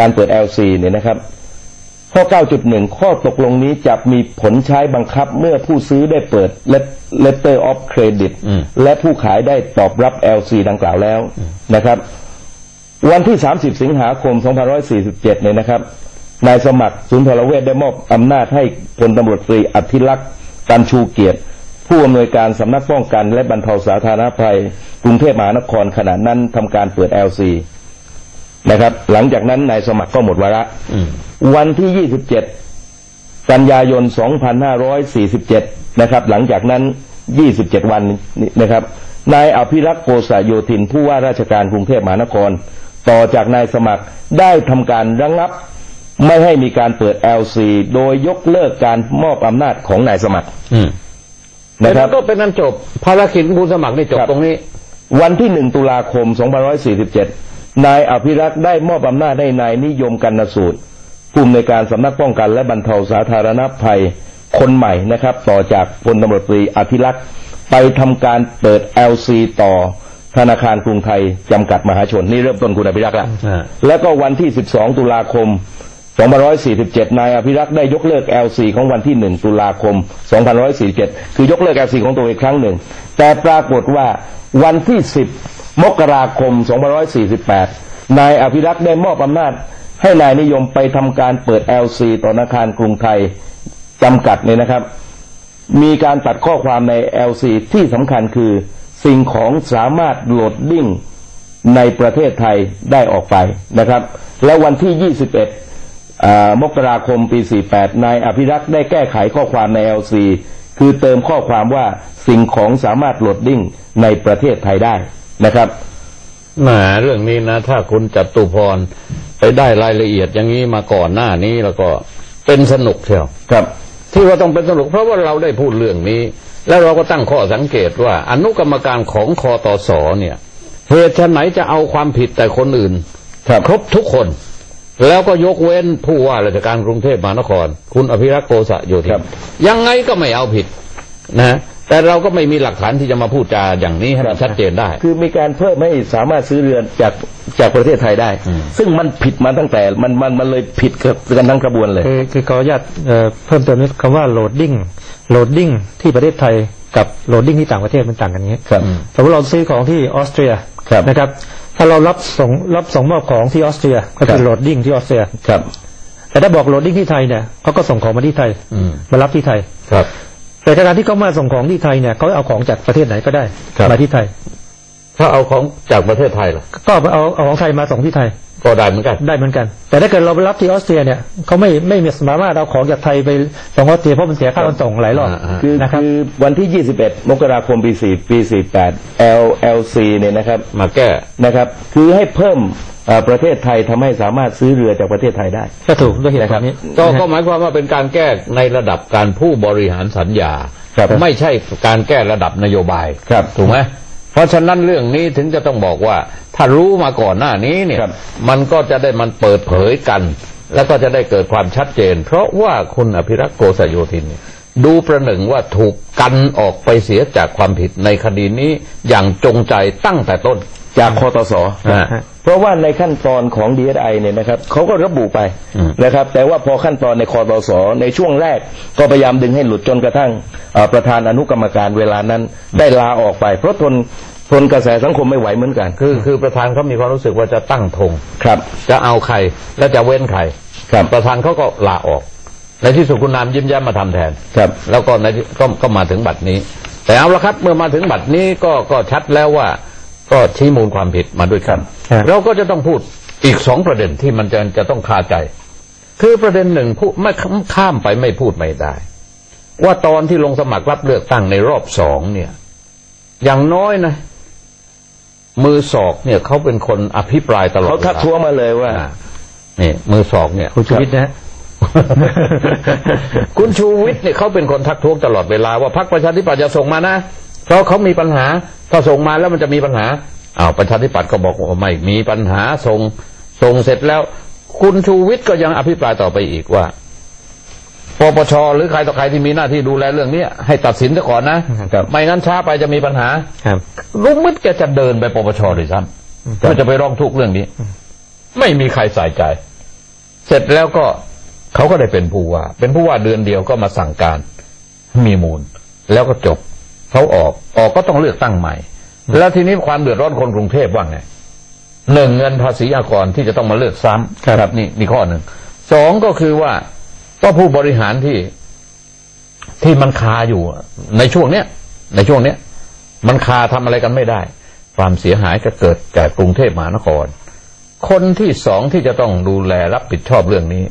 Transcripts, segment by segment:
การเปิด LC เนี่ยนะครับ ข้อ 9.1 ข้อตกลงนี้จะมีผลใช้บังคับเมื่อผู้ซื้อได้เปิด letter of credit อืมและผู้ขายได้ตอบรับ LC ดังกล่าวแล้วนะครับ วันที่ 30 สิงหาคม 2547 เนี่ยนะครับ นายสมัครสุนทรเวชได้มอบอำนาจให้พลตำรวจตรีอภิรักษ์ตันชูเกียรติผู้อำนวยการสำนักป้องกันและบรรเทาสาธารณภัย กรุงเทพมหานครขณะนั้นทำการเปิด LC นะครับ หลังจากนั้นนายสมัครก็หมดวาระอืมวันที่ 27 กันยายน 2547 นะครับ หลังจากนั้น 27 วันนี้นะครับ นายอภิรักษ์โกษโยธินผู้ว่าราชการกรุงเทพมหานคร ต่อจากนายสมัครได้ทำการระงับ ไม่ให้มีการเปิด LC โดยยกเลิกการมอบอำนาจของนายสมัครอืมนะครับแล้วก็เป็นนั้นจบภารกิจของคุณสมัครนี่จบครับตรงนี้ วันที่ 1 ตุลาคม 2547 นายอภิรักษ์ได้มอบอำนาจให้นายนิยมกันนสูตรผู้อำนวยการสำนักป้องกันและบรรเทาสาธารณภัยคนใหม่นะครับ ต่อจากพลตำรวจตรีอภิรักษ์ไปทำการเปิด LC ต่อธนาคารกรุงไทย จำกัดมหาชน นี่เริ่มต้นคุณอภิรักษ์แล้วอ่าแล้วก็วันที่ 12 ตุลาคม2547 นายอภิรักษ์ได้ยกเลิก LC ของวันที่ 1 ตุลาคม 2547 คือยกเลิก LC ของตัวเองครั้งหนึ่ง แต่ปรากฏว่าวันที่ 10 มกราคม 2548 นายอภิรักษ์ได้มอบอำนาจ ให้นายนิยมไปทำการเปิด LC ต่อธนาคารกรุงไทยจำกัดเนี่ยนะครับ มีการตัดข้อความใน LC ที่สำคัญคือสิ่งของสามารถโหลดดิ้งในประเทศไทยได้ออกไปนะครับ แล้ววันที่ 21อ่ามกราคมปี 48 นายอภิรักษ์ได้แก้ไขข้อความใน LC คือเติมข้อความว่าสิ่งของสามารถโหลดดิ้งในประเทศไทยได้ นะครับแหมเรื่องนี้นะ ถ้าคุณจัตุพรไปได้รายละเอียดอย่างนี้มาก่อนหน้านี้แล้วก็เป็นสนุกเชียวครับ ที่ว่าต้องเป็นสนุก เพราะว่าเราได้พูดเรื่องนี้ แล้วเราก็ตั้งข้อสังเกตว่า อนุกรรมการของคอตสเนี่ยเหตุไฉนจะเอาความผิดแต่คนอื่นครับครบทุกคน แล้วก็ยกเว้นผู้ว่าราชการกรุงเทพมหานคร คุณอภิรักษ์โกษโยธิครันบยังไงก็ไม่เอาผิดนะ แต่เราก็ไม่มีหลักฐานที่จะมาพูดจาอย่างนี้ให้มันชัดเจนได้ คือมีการเพิ่มให้สามารถซื้อเรือนจากจากประเทศไทยได้อืมซึ่งมันผิดมาตั้งแต่มันมันมันเลยผิดกันทั้งกระบวนเลย คือคือขออนุญาตเอ่อเพิ่มเติมนิดคำว่าโหลดดิ้งโหลดดิ้งที่ประเทศไทยกับโหลดดิ้งที่ต่างประเทศมันต่างกันอย่างนี้ครับสมมติเราซื้อของที่ออสเตรียครับนะครับ ถ้าเรารับส่งรับส่งมอบของที่ออสเตรียก็ครัคือบโหลดดิ้งที่ออสเตรียครับแต่ถ้าบอกโหลดดิ้งที่ไทยเนี่ยเขาก็ส่งของมาที่ไทยอืมมารับที่ไทยครับ แต่การที่เขามาส่งของที่ไทยเนี่ยเขาเอาของจากประเทศไหนก็ได้ครับมาที่ไทย ถ้าเอาของจากประเทศไทยล่ะก็เอาเอาของไทยมาส่งที่ไทย ก็ได้เหมือนกัน ได้เหมือนกัน แต่ถ้าเกิดเราไปรับที่ออสเตรียเนี่ยเขาไม่ไม่สามารถเอาของจากไทยไปส่งออสเตรียเพราะมันเสียค่าขนส่งหลายรอบอ่าคือนะครับคือวันที่ 21 มกราคมปี4ปี 48 LLC เนี่ยนะครับมาแก้นะครับ คือให้เพิ่มเอ่อประเทศไทยทำให้สามารถซื้อเรือจากประเทศไทยได้ ก็ถูกด้วยเหตุผลนี้ก็นะฮะก็หมายความว่าเป็นการแก้ในระดับการผู้บริหารสัญญาครับไม่ใช่การแก้ระดับนโยบายครับถูกไหม เพราะฉะนั้นเรื่องนี้ถึงจะต้องบอกว่า ถ้ารู้มาก่อนหน้านี้เนี่ยครับมันก็จะได้มันเปิดเผยกัน แล้วก็จะได้เกิดความชัดเจน เพราะว่าคุณอภิรักษ์โกษโยธินเนี่ยดูประหนึ่งว่าถูกกันออกไปเสียจากความผิดในคดีนี้อย่างจงใจตั้งแต่ต้น จากคอตสอ่าเพราะว่าในขั้นตอนของ DSI เนี่ยนะครับเขาก็ระบุไปอืมนะครับ แต่ว่าพอขั้นตอนในคอตสในช่วงแรกก็พยายามดึงให้หลุดจนกระทั่งเอ่อประธานอนุกรรมการเวลานั้นได้ลาออกไป เพราะทนทนกระแสสังคมไม่ไหวเหมือนกัน คือคือประธานเขามีความรู้สึกว่าจะตั้งธงครับ จะเอาใครและจะเว้นใครครับประธานเขาก็ลาออก ในที่สุดคุณนามยิ้มแย้มมาทำแทนครับ แล้วก็ในที่ก็ก็มาถึงบัตรนี้ แต่เอาละครับเมื่อมาถึงบัตรนี้ก็ก็ชัดแล้วว่า ก็ชี้มูลความผิดมาด้วยกันครับเราก็จะต้องพูดอีกสองประเด็นที่มันจะจะต้องคาใจ คือประเด็นหนึ่งพูดไม่ข้ามไปไม่พูดไม่ได้ ว่าตอนที่ลงสมัครรับเลือกตั้งในรอบสองเนี่ย อย่างน้อยนะมือศอกเนี่ยเขาเป็นคนอภิปรายตลอดเขาทักวลท้วงมาเลยว่าอ่านี่มือศอกเนี่ยคุณชูวิทย์นะฮะคุณชูวิทย์เนี่ยเขาเป็นคนทักท้วงตลอดเวลาว่าพรรคประชาธิปัตย์จะส่งมานะ เพราะเขามีปัญหา ถ้าส่งมาแล้วมันจะมีปัญหาอ้าวประชาธิปัตย์ก็บอกว่าไม่มีปัญหาส่งส่งเสร็จแล้ว คุณชูวิทย์ก็ยังอภิปรายต่อไปอีกว่าปปชหรือใครต่อใครที่มีหน้าที่ดูแลเรื่องเนี้ยให้ตัดสินซะก่อนนะครับไม่งั้นช้าไปจะมีปัญหาครับลุงมิตรแกจะเดินไปปปชเลยซ้ำก็จะไปร้องทุกข์เรื่องนี้ ไม่มีใครใส่ใจ เสร็จแล้วก็เขาก็ได้เป็นผู้ว่า เป็นผู้ว่าเดือนเดียวก็มาสั่งการมีมูล แล้วก็จบ เขาออกออกก็ต้องเลือกตั้งใหม่ แล้วทีนี้ความเดือดร้อนคนกรุงเทพว่าไงหนึ่งเงินภาษีอากรที่จะต้องมาเลือกซ้ำครับนี่นี่ข้อหนึ่งสองก็คือว่าก็ผู้บริหารที่ที่มันคาอยู่ในช่วงเนี้ยในช่วงเนี้ย มันคาทำอะไรกันไม่ได้ ความเสียหายก็เกิดแก่กรุงเทพมหานคร คนที่สองที่จะต้องดูแลรับผิดชอบเรื่องนี้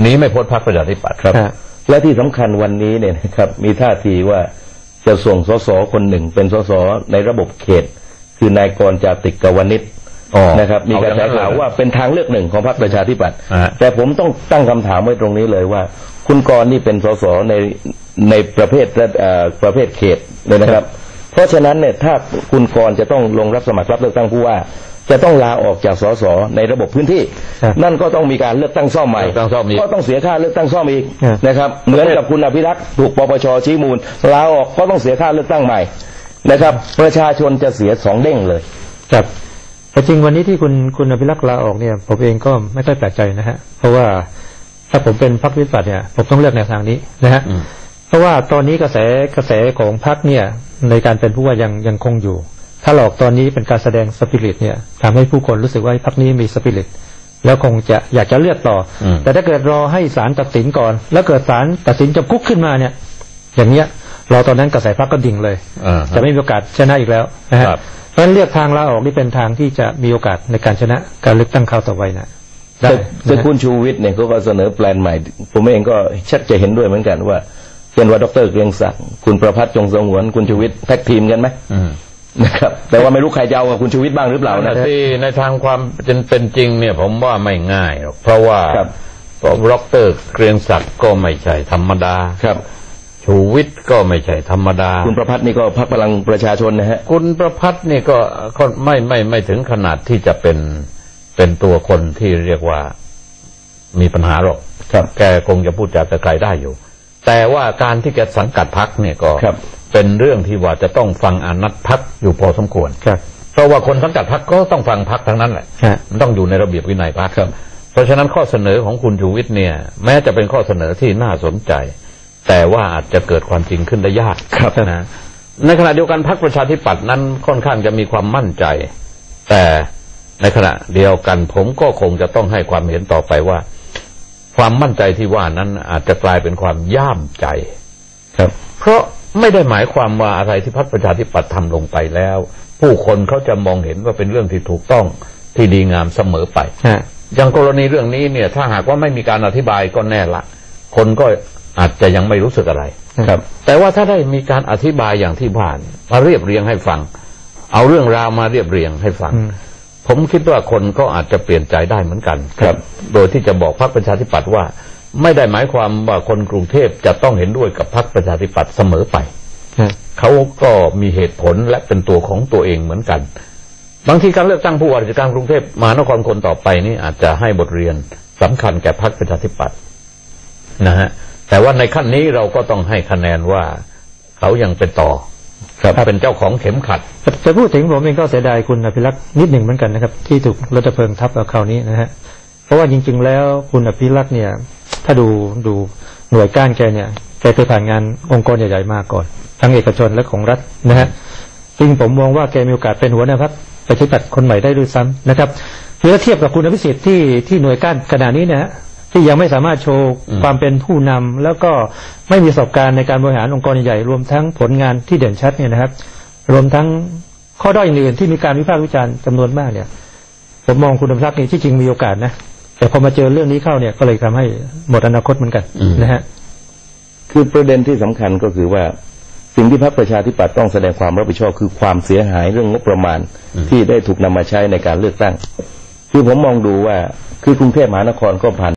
หนีไม่พ้นพรรคประชาธิปัตย์ครับฮะและที่สำคัญวันนี้เนี่ยนะครับ มีท่าทีว่า จะส่งสสคนหนึ่งเป็นสสในระบบเขต คือนายกรจาติกกวนิชอ๋อนะครับมีกระแสเออย่งนั้นข่าวเลยว่าเป็นทางเลือกหนึ่งของพรรคประชาธิปัตย์ฮะแต่ผมต้องตั้งคำถามไว้ตรงนี้เลยว่า คุณกรณ์นี่เป็นสสในในประเภทเอ่อประเภทเขตเลยนะครับ เพราะฉะนั้นเนี่ยถ้าคุณกรณ์จะต้องลงรับสมัครรับเลือกตั้งผู้ว่า จะต้องลาออกจากสสในระบบพื้นที่ครับนั่นก็ต้องมีการเลือกตั้งซ่อมใหม่เลือกตั้งซ่อมอีกก็ต้องเสียค่าเลือกตั้งซ่อมอีกครับนะครับเหมือนกับคุณอภิรักษ์ถูกปปชชี้มูลลาออกก็ต้องเสียค่าเลือกตั้งใหม่นะครับ ประชาชนจะเสียสองเด้งเลยครับแต่จริงวันนี้ที่คุณคุณอภิรักษ์ลาออกเนี่ย ผมเองก็ไม่ค่อยแปลกใจนะฮะเพราะว่าถ้าผมเป็นพรรควิปัตย์เนี่ยผมต้องเลือกแนวทางนี้นะฮะอืมเพราะว่าตอนนี้กระแสกระแสของพรรคเนี่ยในการเป็นผู้ว่ายังยังคงอยู่ ถ้าหลอกตอนนี้เป็นการแสดงสปิริตเนี่ยทำให้ผู้คนรู้สึกว่าพรรคนี้มีสปิริตแล้วคงจะอยากจะเลือกต่ออมแต่ถ้าเกิดรอให้ศาลตัดสินก่อน แล้วเกิดศาลตัดสินจำคุกขึ้นมาเนี่ย อย่างเงี้ยรอตอนนั้นกระแสพรรคก็ดิ่งเลยอ่าจะไม่มีโอกาสชนะอีกแล้วนะฮะครับเพราะฉะนั้นเลือกทางลาออกนี่เป็นทางที่จะมีโอกาสในการชนะการเลือกตั้งคราวต่อไปนะได้แต่แต่นะฮะคุณชูวิทย์เนี่ยเขาก็เสนอแปลนใหม่ ผมเองก็ชักจะเห็นด้วยเหมือนกันว่าเช่นว่าดรเกรียงศักดิ์คุณประพัฒน์จงสงวนคุณชูวิทย์แท็กทีมกันไหมอืม นะครับแต่ว่าไม่รู้ใครจะเอากับคุณชูวิทย์บ้างหรือเปล่านะ ที่ในทางความเป็นเป็นจริงเนี่ย ผมว่าไม่ง่ายหรอกเพราะว่าครับ เพราะร็อกเตอร์เกรียงศักดิ์ก็ไม่ใช่ธรรมดาครับ ชูวิทย์ก็ไม่ใช่ธรรมดา คุณประพัฒน์นี่ก็พรรคพลังประชาชนนะฮะ คุณประพัฒน์นี่ก็ก็ไม่ไม่ไม่ถึงขนาดที่จะเป็นเป็นตัวคนที่เรียกว่ามีปัญหาหรอกครับแกคงจะพูดจาแต่ไกลได้อยู่ แต่ว่าการที่แกสังกัดพักเนี่ยก็ครับ เป็นเรื่องที่ว่าจะต้องฟังอนัดพักอยู่พอสมควรครับเพราะว่าคนสังกัดพักก็ต้องฟังพักทั้งนั้นแหละฮะมันต้องอยู่ในระเบียบวินัยพักครับ เพราะฉะนั้นข้อเสนอของคุณชูวิทย์เนี่ย แม้จะเป็นข้อเสนอที่น่าสนใจ แต่ว่าอาจจะเกิดความจริงขึ้นได้ยากครับนะในขณะเดียวกันพรรคประชาธิปัตย์นั้นค่อนข้างจะมีความมั่นใจ แต่ในขณะเดียวกันผมก็คงจะต้องให้ความเห็นต่อไปว่า ความมั่นใจที่ว่านั้นอาจจะกลายเป็นความย่ามใจครับเพราะ ไม่ได้หมายความว่าอะไรที่พรรคประชาธิปัตย์ทำลงไปแล้ว ผู้คนเขาจะมองเห็นว่าเป็นเรื่องที่ถูกต้องที่ดีงามเสมอไปฮะอย่างกรณีเรื่องนี้เนี่ย ถ้าหากว่าไม่มีการอธิบายก็แน่ละ คนก็อาจจะยังไม่รู้สึกอะไรครับ แต่ว่าถ้าได้มีการอธิบายอย่างที่ผ่านมาเรียบเรียงให้ฟัง เอาเรื่องราวมาเรียบเรียงให้ฟังอืมผมคิดว่าคนก็อาจจะเปลี่ยนใจได้เหมือนกัน ครับ โดยที่จะบอกพรรคประชาธิปัตย์ว่า ไม่ได้หมายความว่าคนกรุงเทพจะต้องเห็นด้วยกับพรรคประชาธิปัตย์เสมอไปฮะเขาก็มีเหตุผลและเป็นตัวของตัวเองเหมือนกัน บางทีการเลือกตั้งผู้ว่าราชการกรุงเทพมหานครคนต่อไปนี่อาจจะให้บทเรียนสำคัญแก่พรรคประชาธิปัตย์นะฮะแต่ว่าในขั้นนี้เราก็ต้องให้คะแนนว่าเขายังเป็นต่อครับเป็นเจ้าของเข็มขัดแต่แต่พูดถึงผมเองก็เสียดายคุณอภิรักษ์นิดหนึ่งเหมือนกันนะครับ ที่ถูกรถดับเพลิงทับเอาคราวนี้นะฮะเพราะว่าจริง ๆ แล้วคุณอภิรักษ์เนี่ย ถ้าดูดูหน่วยก้านแกเนี่ยแกเคยผ่านงานองค์กรใหญ่ๆมาก่อน ทั้งเอกชนและของรัฐนะฮะซึ่งผมมองว่าแกมีโอกาสเป็นหัวหน้าพรรคประชาธิปัตย์คนใหม่ได้ด้วยซ้ำนะครับคือถ้าเทียบกับคุณอภิสิทธิ์ที่ที่หน่วยก้านขนาดนี้นะฮะที่ยังไม่สามารถโชว์ความเป็นผู้นำแล้วก็ไม่มีประสบการณ์ในการบริหารองค์กรใหญ่รวมทั้งผลงานที่เด่นชัดเนี่ยนะครับ รวมทั้งข้อด้อยอื่นๆที่มีการวิพากษ์วิจารณ์จำนวนมากเนี่ย ผมมองคุณอภิรักษ์นี่ที่จริงมีโอกาสนะ แต่พอมาเจอเรื่องนี้เข้าเนี่ยก็เลยทำให้หมดอนาคตเหมือนกันอืมนะฮะคือประเด็นที่สำคัญก็คือว่าสิ่งที่พรรคประชาธิปัตย์ต้องแสดงความรับผิดชอบคือความเสียหายเรื่องงบประมาณที่ได้ถูกนำมาใช้ในการเลือกตั้ง คือผมมองดูว่าคือกรุงเทพมหานครก็ผ่าน